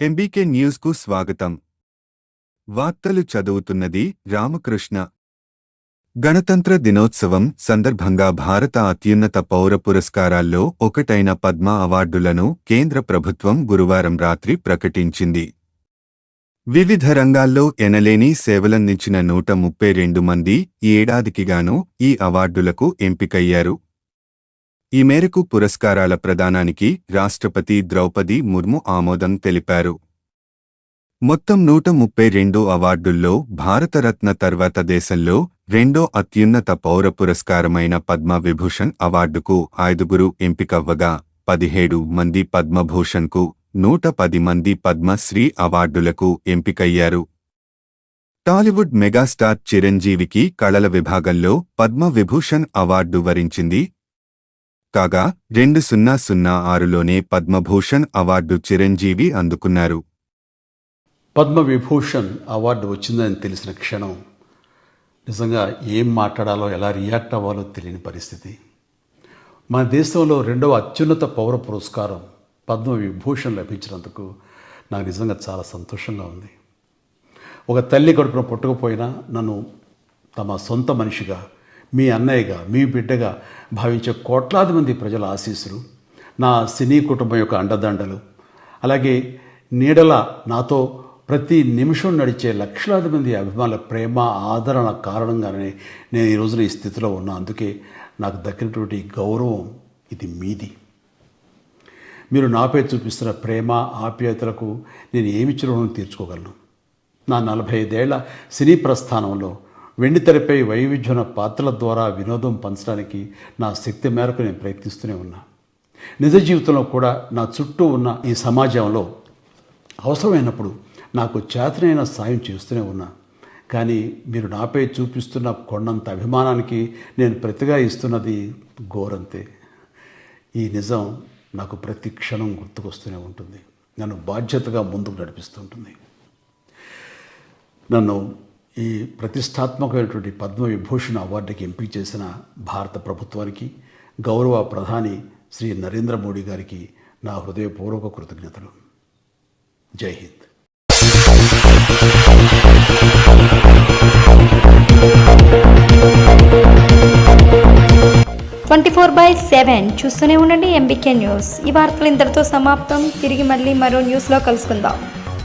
MBK న్యూస్కు స్వాగతం. వార్తలు చదువుతున్నది రామకృష్ణ. గణతంత్ర దినోత్సవం సందర్భంగా భారత అత్యున్నత పౌర పురస్కారాల్లో ఒకటైన పద్మ అవార్డులను కేంద్ర ప్రభుత్వం గురువారం రాత్రి ప్రకటించింది. వివిధ రంగాల్లో ఎనలేని సేవలందించిన నూట ముప్పై రెండు మంది ఏడాదికిగాను ఈ అవార్డులకు ఎంపికయ్యారు. ఈ మేరకు పురస్కారాల ప్రదానానికి రాష్ట్రపతి ద్రౌపది ముర్ము ఆమోదం తెలిపారు. మొత్తం నూట ముప్పై రెండో అవార్డుల్లో భారతరత్న తర్వాత దేశంలో రెండో అత్యున్నత పౌర పురస్కారమైన పద్మ విభూషణ్ అవార్డుకు ఐదుగురు ఎంపికవ్వగా పదిహేడు మంది పద్మభూషణ్కు నూట పది మంది పద్మశ్రీ అవార్డులకు ఎంపికయ్యారు. టాలీవుడ్ మెగాస్టార్ చిరంజీవికి కళల విభాగంలో పద్మ విభూషణ్ అవార్డు వరించింది కాగా రెండు సున్నా సున్నా ఆరులోనే పద్మభూషణ్ అవార్డు చిరంజీవి అందుకున్నారు. పద్మవిభూషణ్ అవార్డు వచ్చిందని తెలిసిన క్షణం నిజంగా ఏం మాట్లాడాలో ఎలా రియాక్ట్ అవ్వాలో తెలియని పరిస్థితి. మన దేశంలో రెండవ అత్యున్నత పౌర పురస్కారం పద్మవిభూషణ్ లభించినందుకు నాకు నిజంగా చాలా సంతోషంగా ఉంది. ఒక తల్లి కడుపున పుట్టకపోయినా నన్ను తమ సొంత మనిషిగా మీ అన్నయ్యగా మీ బిడ్డగా భావించే కోట్లాది మంది ప్రజల ఆశీస్సులు నా సినీ కుటుంబం యొక్క అండదండలు అలాగే నీడల నాతో ప్రతి నిమిషం నడిచే లక్షలాది మంది అభిమానుల ప్రేమ ఆదరణ కారణంగానే నేను ఈ రోజున ఈ స్థితిలో ఉన్నా. అందుకే నాకు దక్కినటువంటి గౌరవం ఇది మీది. మీరు నాపై చూపిస్తున్న ప్రేమ ఆప్యాయతలకు నేను ఏమి రుణం తీర్చుకోగలను? నా నలభై ఐదేళ్ళ సినీ ప్రస్థానంలో వెండితెరపై వైవిధ్యమైన పాత్రల ద్వారా వినోదం పంచడానికి నా శక్తి మేరకు నేను ప్రయత్నిస్తూనే ఉన్నా. నిజ జీవితంలో కూడా నా చుట్టూ ఉన్న ఈ సమాజంలో అవసరమైనప్పుడు నాకు చేతనైన సాయం చేస్తూనే ఉన్నా. కానీ మీరు నాపై చూపిస్తున్న కొండంత అభిమానానికి నేను ప్రతిగా ఇస్తున్నది గోరంతే ఈ నిజం నాకు ప్రతి క్షణం గుర్తుకొస్తూనే ఉంటుంది. నన్ను బాధ్యతగా ముందుకు నడిపిస్తుంటుంది నన్ను ఈ ప్రతిష్టాత్మకమైనటువంటి పద్మవిభూషణ అవార్డుకి ఎంపిక చేసిన భారత ప్రభుత్వానికి గౌరవ ప్రధాని శ్రీ నరేంద్ర మోడీ గారికి నా హృదయపూర్వక కృతజ్ఞతలు. Jai Hind. Twenty four by seven చూస్తూనే ఉండండి ఎంబీకే న్యూస్. ఈ వార్తలు ఇంతటితో సమాప్తం. తిరిగి మళ్ళీ మరో న్యూస్లో కలుసుకుందాం.